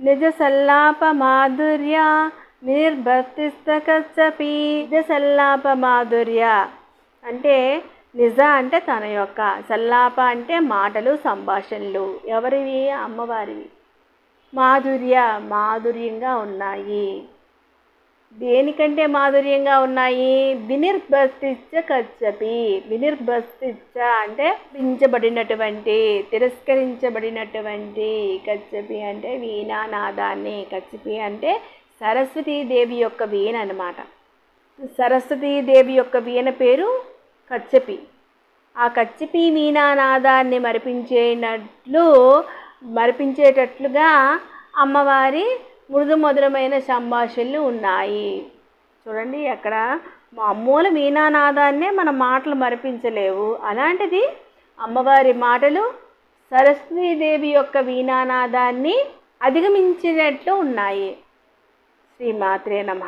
నిజ సల్లాప మాధుర్య నిర్భర్తిస్తకచ్చపి నిజ సల్లాప మాధుర్య అంటే నిజ అంటే తన యొక్క సల్లాప అంటే మాటలు సంభాషణలు. ఎవరివి? అమ్మవారివి. మాధుర్య మాధుర్యంగా ఉన్నాయి. దేనికంటే మాధుర్యంగా ఉన్నాయి? వినిర్భస్తిచ్చ కచ్చపి. వినిర్భస్తిచ్చ అంటే పించబడినటువంటి తిరస్కరించబడినటువంటి కచ్చపి అంటే వీణానాదాన్ని కచ్చపి అంటే సరస్వతీదేవి యొక్క వీణ అనమాట సరస్వతీదేవి యొక్క వీణ పేరు కచ్చపి. ఆ కచ్చపి వీణానాదాన్ని మరిపించేటట్లు మరిపించేటట్లుగా అమ్మవారి మృదు మధురమైన సంభాషణలు ఉన్నాయి. చూడండి అక్కడ మామూలు వీణానాదాన్నే మన మాటలు మరిపించలేవు. అలాంటిది అమ్మవారి మాటలు సరస్వతీదేవి యొక్క వీణానాదాన్ని అధిగమించినట్లు ఉన్నాయి. శ్రీమాత్రే నమ.